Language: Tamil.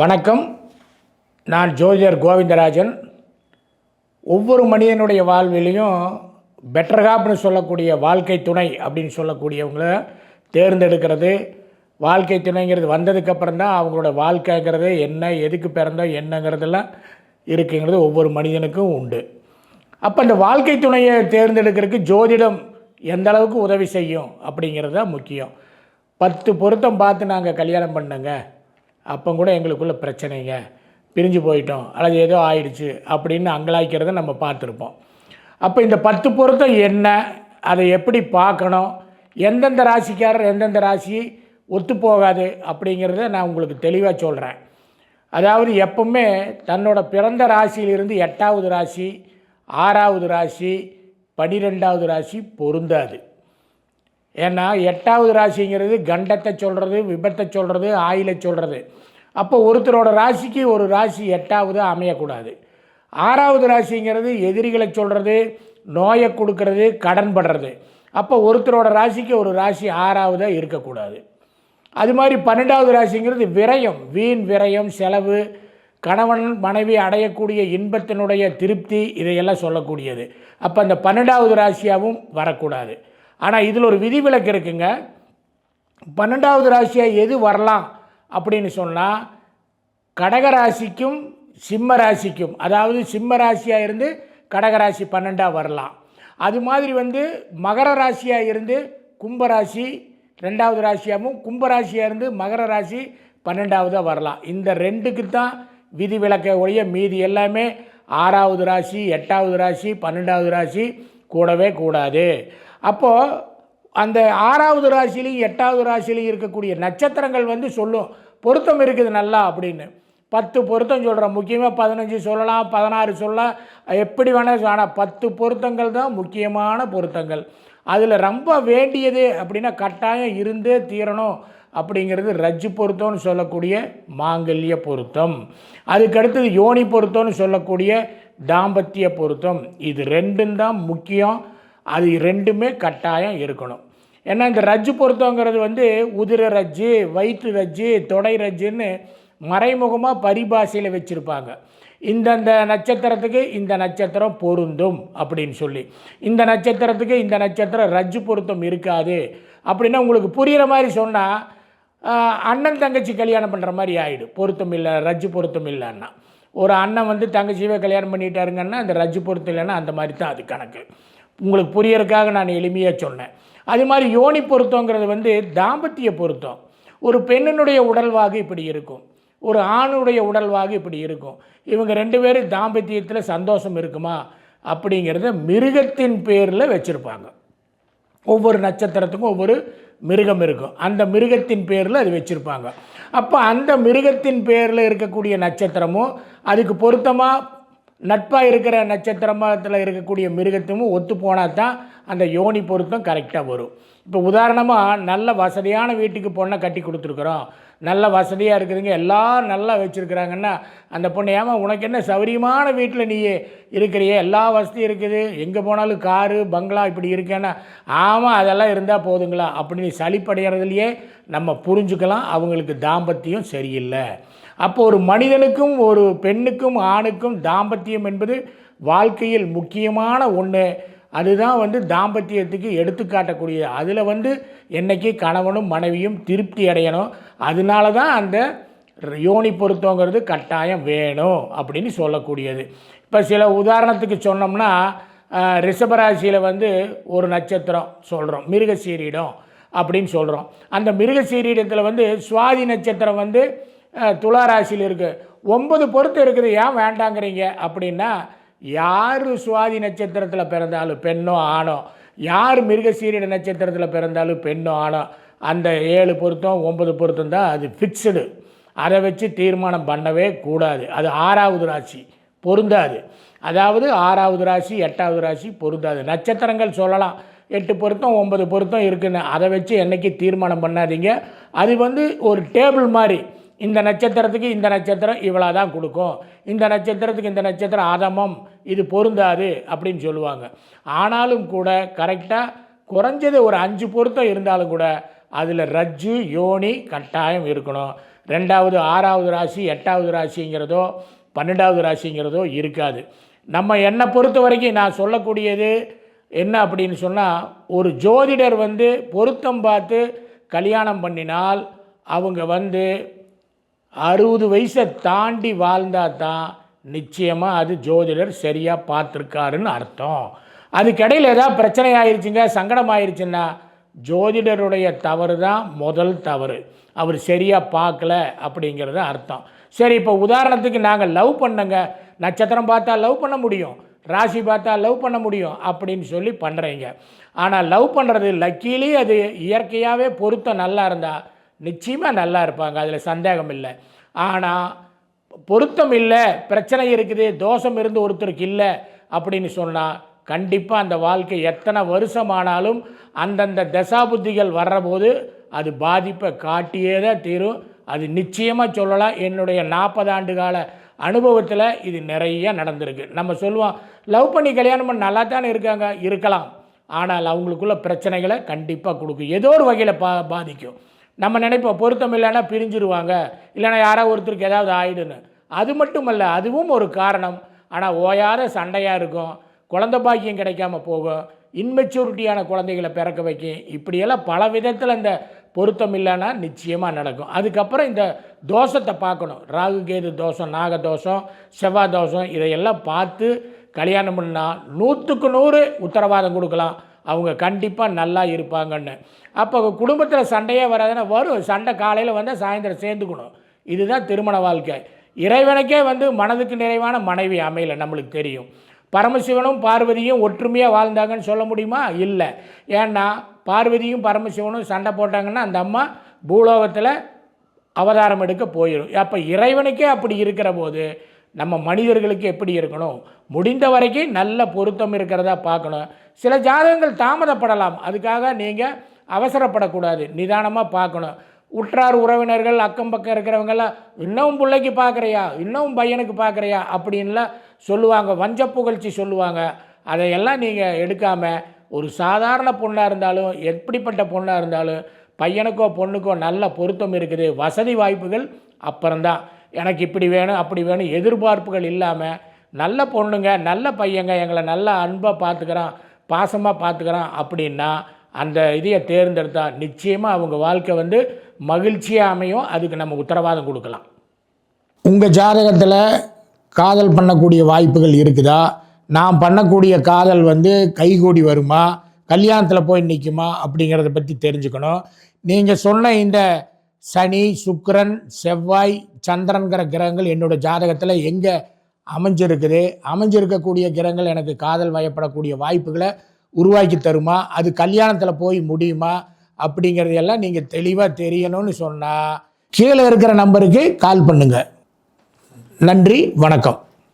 வணக்கம். நான் ஜோதிடர் கோவிந்தராஜன். ஒவ்வொரு மனிதனுடைய வாழ்விலையும் பெட்டர்காப்னு சொல்லக்கூடிய வாழ்க்கை துணை அப்படின்னு சொல்லக்கூடியவங்கள தேர்ந்தெடுக்கிறது. வாழ்க்கை துணைங்கிறது வந்ததுக்கப்புறம் தான் அவங்களோட வாழ்க்கைங்கிறது என்ன எதுக்கு பிறந்தோம் என்னங்கிறதெல்லாம் இருக்குங்கிறது ஒவ்வொரு மனிதனுக்கும் உண்டு. அப்போ அந்த வாழ்க்கை துணையை தேர்ந்தெடுக்கிறதுக்கு ஜோதிடம் எந்த அளவுக்கு உதவி செய்யும் அப்படிங்கிறது தான் முக்கியம். பத்து பொருத்தம் பார்த்து நாங்கள் கல்யாணம் பண்ணங்க. அப்போ கூட எங்களுக்குள்ள பிரச்சனைங்க. பிரிஞ்சு போயிட்டோம். அல்லது ஏதோ ஆயிடுச்சு அப்படின்னு அங்கலாய்க்கிறத நம்ம பார்த்துருப்போம். அப்போ இந்த பத்து பொருத்தம் என்ன? அதை எப்படி பார்க்கணும்? எந்தெந்த ராசிக்காரர் எந்தெந்த ராசி ஒத்து போகாது அப்படிங்கிறத நான் உங்களுக்கு தெளிவாக சொல்கிறேன் அதாவது எப்பவுமே தன்னோட பிறந்த ராசியிலிருந்து எட்டாவது ராசி ஆறாவது ராசி பனிரெண்டாவது ராசி பொருந்தாது. ஏன்னா எட்டாவது ராசிங்கிறது கண்டத்தை சொல்கிறது விபத்தை சொல்கிறது ஆயிலை சொல்கிறது அப்போ ஒருத்தரோட ராசிக்கு ஒரு ராசி எட்டாவது அமையக்கூடாது. ஆறாவது ராசிங்கிறது எதிரிகளை சொல்கிறது நோயை கொடுக்கறது கடன் படுறது. அப்போ ஒருத்தரோட ராசிக்கு ஒரு ராசி ஆறாவதாக இருக்கக்கூடாது. அது மாதிரி பன்னெண்டாவது ராசிங்கிறது விரயம் வீண் விரயம் செலவு கணவன் மனைவி அடையக்கூடிய இன்பத்தினுடைய திருப்தி இதையெல்லாம் சொல்லக்கூடியது. அப்போ அந்த பன்னெண்டாவது ராசியாகவும் வரக்கூடாது. ஆனால் இதில் ஒரு விதிவிலக்கு இருக்குங்க. பன்னெண்டாவது ராசியாக எது வரலாம் அப்படின்னு சொன்னால் கடகராசிக்கும் சிம்ம ராசிக்கும் அதாவது சிம்ம ராசியாக இருந்து கடகராசி பன்னெண்டாக வரலாம். அது மாதிரி வந்து மகர ராசியாக இருந்து கும்பராசி ரெண்டாவது ராசியாகவும் கும்பராசியாக இருந்து மகர ராசி பன்னெண்டாவதாக வரலாம். இந்த ரெண்டுக்கு தான் விதி விலக்க ஒழிய மீதி எல்லாமே ஆறாவது ராசி எட்டாவது ராசி பன்னெண்டாவது ராசி கூடவே கூடாது. அப்போது அந்த ஆறாவது ராசிலையும் எட்டாவது ராசிலையும் இருக்கக்கூடிய நட்சத்திரங்கள் வந்து சொல்லும் பொருத்தம் இருக்குது நல்லா அப்படின்னு. பத்து பொருத்தம் சொல்கிறோம் முக்கியமாக பதினஞ்சு சொல்லலாம் பதினாறு சொல்லலாம். எப்படி வேணால் ஆனால் பத்து பொருத்தங்கள் தான் முக்கியமான பொருத்தங்கள். அதில் ரொம்ப வேண்டியது அப்படின்னா கட்டாயம் இருந்தே தீரணும் அப்படிங்கிறது ரஜ்ஜு பொருத்தம்னு சொல்லக்கூடிய மாங்கல்ய பொருத்தம். அதுக்கடுத்தது யோனி பொருத்தம்னு சொல்லக்கூடிய தாம்பத்திய பொருத்தம். இது ரெண்டும் தான் முக்கியம். அது ரெண்டுமே கட்டாயம் இருக்கணும். ஏன்னா இந்த ரஜ்ஜு பொருத்தங்கிறது வந்து உதிர ரஜ்ஜு வயிற்று ரஜ்ஜு தொடை ரஜ்ஜுன்னு மறைமுகமாக பரிபாஷையில் வச்சுருப்பாங்க. இந்தந்த நட்சத்திரத்துக்கு இந்த நட்சத்திரம் பொருந்தும் அப்படின்னு சொல்லி. இந்த நட்சத்திரத்துக்கு இந்த நட்சத்திரம் ரஜ்ஜு பொருத்தம் இருக்காது அப்படின்னா உங்களுக்கு புரிகிற மாதிரி சொன்னால் அண்ணன் தங்கச்சி கல்யாணம் பண்ணுற மாதிரி ஆகிடும் பொருத்தம் இல்லை ரஜ்ஜு பொருத்தம் இல்லைன்னா. ஒரு அண்ணன் வந்து தங்கச்சியவே கல்யாணம் பண்ணிட்டாருங்கன்னா அந்த ரஜ்ஜு பொருத்தம் இல்லைன்னா அந்த மாதிரி தான் அது கணக்கு. உங்களுக்கு புரியறதுக்காக நான் எளிமையாக சொன்னேன். அது மாதிரி யோனி பொருத்தங்கிறது வந்து தாம்பத்திய பொருத்தம். ஒரு பெண்ணினுடைய உடல்வாகு இப்படி இருக்கும். ஒரு ஆணுடைய உடல்வாகு இப்படி இருக்கும். இவங்க ரெண்டு பேரும் தாம்பத்தியத்தில் சந்தோஷம் இருக்குமா? அப்படிங்கிறத மிருகத்தின் பேரில் வச்சுருப்பாங்க. ஒவ்வொரு நட்சத்திரத்துக்கும் ஒவ்வொரு மிருகம் இருக்கும். அந்த மிருகத்தின் பேரில் அது வச்சுருப்பாங்க. அப்போ அந்த மிருகத்தின் பேரில் இருக்கக்கூடிய நட்சத்திரமும் அதுக்கு பொருத்தமாக நட்பாக இருக்கிற நட்சத்திரமாக இருக்கக்கூடிய மிருகத்தும் ஒத்து போனால் தான் அந்த யோனி பொருத்தம் கரெக்டாக வரும். இப்போ உதாரணமாக நல்ல வசதியான வீட்டுக்கு பொண்ணை கட்டி கொடுத்துருக்குறோம். நல்ல வசதியாக இருக்குதுங்க. எல்லாம் நல்லா வச்சுருக்குறாங்கன்னா அந்த பொண்ணு ஏமா உனக்கு என்ன சௌரியமான வீட்டில் நீ இருக்கிறியே? எல்லா வசதியும் இருக்குது. எங்கே போனாலும் காரு பங்களா இப்படி இருக்கேன்னா ஆமாம் அதெல்லாம் இருந்தால் போதுங்களா? அப்படின்னு சளிப்படைகிறதுலையே நம்ம புரிஞ்சுக்கலாம். அவங்களுக்கு தாம்பத்தியம் சரியில்லை. அப்போ ஒரு மனிதனுக்கும் ஒரு பெண்ணுக்கும் ஆணுக்கும் தாம்பத்தியம் என்பது வாழ்க்கையில் முக்கியமான ஒன்று அதுதான் வந்து தாம்பத்தியத்துக்கு எடுத்துக்காட்டக்கூடியது அதில் வந்து என்றைக்கு கணவனும் மனைவியும் திருப்தி அடையணும். அதனால தான் அந்த யோனி பொருத்தங்கிறது கட்டாயம் வேணும் அப்படின்னு சொல்லக்கூடியது. இப்போ சில உதாரணத்துக்கு சொன்னோம்னா ரிஷபராசியில் வந்து ஒரு நட்சத்திரம் சொல்கிறோம் மிருகசீரிடம் அப்படின்னு சொல்கிறோம் அந்த மிருகசீரிடத்தில் வந்து சுவாதி நட்சத்திரம் வந்து துளாராசியில் துலா ராசியில் இருக்குது ஒன்பது பொருத்தம் இருக்குது. ஏன் வேண்டாங்கிறீங்க? அப்படின்னா யார் சுவாதி நட்சத்திரத்தில் பிறந்தாலும் பெண்ணோ ஆணோ? யார் மிருகசீரிட நட்சத்திரத்தில் பிறந்தாலும் பெண்ணோ ஆணோ? அந்த ஏழு பொருத்தம் ஒன்பது பொருத்தம் தான் அது ஃபிக்ஸடு அதை வச்சு தீர்மானம் பண்ணவே கூடாது. அது ஆறாவது ராசி பொருந்தாது. அதாவது ஆறாவது ராசி எட்டாவது ராசி பொருந்தாது. நட்சத்திரங்கள் சொல்லலாம். எட்டு பொருத்தம் ஒன்பது பொருத்தம் இருக்குன்னு. அதை வச்சு என்னைக்கு தீர்மானம் பண்ணாதீங்க. அது வந்து ஒரு டேபிள் மாதிரி. இந்த நட்சத்திரத்துக்கு இந்த நட்சத்திரம் இவ்வளோ தான் கொடுக்கும். இந்த நட்சத்திரத்துக்கு இந்த நட்சத்திரம் ஆதமம் இது பொருந்தாது அப்படின்னு சொல்லுவாங்க. ஆனாலும் கூட கரெக்டாக குறைஞ்சது ஒரு அஞ்சு பொருத்தம் இருந்தாலும் கூட அதில் ரஜ்ஜு யோனி கட்டாயம் இருக்கணும். ரெண்டாவது ஆறாவது ராசி எட்டாவது ராசிங்கிறதோ பன்னெண்டாவது ராசிங்கிறதோ இருக்காது. நம்ம என்னை பொறுத்த வரைக்கும் நான் சொல்லக்கூடியது என்ன அப்படின்னு சொன்னால் ஒரு ஜோதிடர் வந்து பொருத்தம் பார்த்து கல்யாணம் பண்ணினால் அவங்க வந்து அறுபது வயசை தாண்டி வாழ்ந்தால் தான் நிச்சயமாக அது ஜோதிடர் சரியாக பார்த்துருக்காருன்னு அர்த்தம். அதுக்கிடையில் ஏதாவது பிரச்சனை ஆயிடுச்சுங்க சங்கடம் ஆயிடுச்சுன்னா ஜோதிடருடைய தவறு தான் முதல் தவறு. அவர் சரியாக பார்க்கல அப்படிங்கிறது அர்த்தம். சரி இப்போ உதாரணத்துக்கு நாங்கள் லவ் பண்ணுங்க. நட்சத்திரம் பார்த்தா லவ் பண்ண முடியும் ராசி பார்த்தா லவ் பண்ண முடியும் அப்படின்னு சொல்லி பண்ணுறீங்க ஆனால் லவ் பண்ணுறது லக்கீலி அது இயற்கையாகவே பொருத்தம் நல்லா இருந்தால் நிச்சயமாக நல்லா இருப்பாங்க அதில் சந்தேகம் இல்லை. ஆனால் பொருத்தம் இல்லை பிரச்சனை இருக்குது தோஷம் இருந்து ஒருத்தருக்கு இல்லை அப்படின்னு சொன்னால் கண்டிப்பாக அந்த வாழ்க்கை எத்தனை வருஷமானாலும் அந்தந்த தசாபுத்திகள் வர்றபோது அது பாதிப்பை காட்டியே தான் தீரும். அது நிச்சயமாக சொல்லலாம் என்னுடைய நாற்பது ஆண்டு கால அனுபவத்தில் இது நிறைய நடந்திருக்கு. நம்ம சொல்லுவோம் லவ் பண்ணி கல்யாணம் பண்ண நல்லா தானே இருக்காங்க? இருக்கலாம். ஆனால் அவங்களுக்குள்ள பிரச்சனைகளை கண்டிப்பாக கொடுக்கும். ஏதோ ஒரு வகையில் பா பாதிக்கும். நம்ம நினைப்போம் பொருத்தம் இல்லைன்னா பிரிஞ்சிருவாங்க. இல்லைன்னா யாரோ ஒருத்தருக்கு ஏதாவது ஆயிடுன்னு அது மட்டும் இல்லை அதுவும் ஒரு காரணம். ஆனால் ஓயாத சண்டையாக இருக்கும். குழந்த பாக்கியம் கிடைக்காம போகும். இன்மெச்சூரிட்டியான குழந்தைகளை பிறக்க வைக்கும். இப்படியெல்லாம் பல விதத்தில் இந்த பொருத்தம் இல்லைன்னா நிச்சயமாக நடக்கும். அதுக்கப்புறம் இந்த தோஷத்தை பார்க்கணும். ராகு கேது தோஷம் நாக தோஷம் செவ்வாய் தோஷம் இதையெல்லாம் பார்த்து கல்யாணம் பண்ணால் நூற்றுக்கு நூறு உத்தரவாதம் கொடுக்கலாம். அவங்க கண்டிப்பாக நல்லா இருப்பாங்கன்னு. அப்போ குடும்பத்தில் சண்டையே வராதுன்னா வரும். சண்டை காலையில் வந்தால் சாயந்தரம் சேர்ந்துக்கணும். இதுதான் திருமண வாழ்க்கை. இறைவனுக்கே வந்து மனதுக்கு நிறைவான மனைவி அமையலை நம்மளுக்கு தெரியும். பரமசிவனும் பார்வதியும் ஒற்றுமையாக வாழ்ந்தாங்கன்னு சொல்ல முடியுமா? இல்லை. ஏன்னா பார்வதியும் பரமசிவனும் சண்டை போட்டாங்கன்னா அந்த அம்மா பூலோகத்தில் அவதாரம் எடுக்க போயிடும் அப்போ இறைவனுக்கே அப்படி இருக்கிற போது நம்ம மனிதர்களுக்கு எப்படி இருக்கணும்? முடிந்த வரைக்கும் நல்ல பொருத்தம் இருக்கிறதா பார்க்கணும். சில ஜாதகங்கள் தாமதப்படலாம். அதுக்காக நீங்கள் அவசரப்படக்கூடாது. நிதானமாக பார்க்கணும். உற்றார் உறவினர்கள் அக்கம் பக்கம் இருக்கிறவங்கெல்லாம் இன்னும் பிள்ளைக்கு பார்க்குறியா? இன்னும் பையனுக்கு பார்க்குறியா? அப்படின்லாம் சொல்லுவாங்க. வஞ்ச புகழ்ச்சி சொல்லுவாங்க. அதையெல்லாம் நீங்கள் எடுக்காமல் ஒரு சாதாரண பொண்ணாக இருந்தாலும் எப்படிப்பட்ட பொண்ணாக இருந்தாலும் பையனுக்கோ பொண்ணுக்கோ நல்ல பொருத்தம் இருக்குது. வசதி வாய்ப்புகள் அப்புறம்தான். எனக்கு இப்படி வேணும் அப்படி வேணும் எதிர்பார்ப்புகள் இல்லாமல் நல்ல பொண்ணுங்க நல்ல பையங்க எங்களை நல்ல அன்பாக பார்த்துக்கிறான் பாசமாக பார்த்துக்கிறான் அப்படின்னா அந்த இதையை தேர்ந்தெடுத்தா நிச்சயமாக அவங்க வாழ்க்கை வந்து மகிழ்ச்சியாக அமையும். அதுக்கு நம்ம உத்தரவாதம் கொடுக்கலாம். உங்கள் ஜாதகத்தில் காதல் பண்ணக்கூடிய வாய்ப்புகள் இருக்குதா? நான் பண்ணக்கூடிய காதல் வந்து கைகூடி வருமா? கல்யாணத்தில் போய் நிற்குமா அப்படிங்கிறத பற்றி தெரிஞ்சுக்கணும். நீங்கள் சொன்ன இந்த சனி சுக்கரன் செவ்வாய் சந்திரன்கிற கிரகங்கள் என்னோட ஜாதகத்தில் எங்கே அமைஞ்சிருக்குது? அமைஞ்சிருக்கக்கூடிய கிரகங்கள் எனக்கு காதல் வயப்படக்கூடிய வாய்ப்புகளை உருவாக்கி தருமா? அது கல்யாணத்தில் போய் முடியுமா? அப்படிங்கிறதையெல்லாம் நீங்கள் தெளிவாக தெரியணும்னு சொன்னால் கீழே இருக்கிற நம்பருக்கு கால் பண்ணுங்கள் நன்றி வணக்கம்.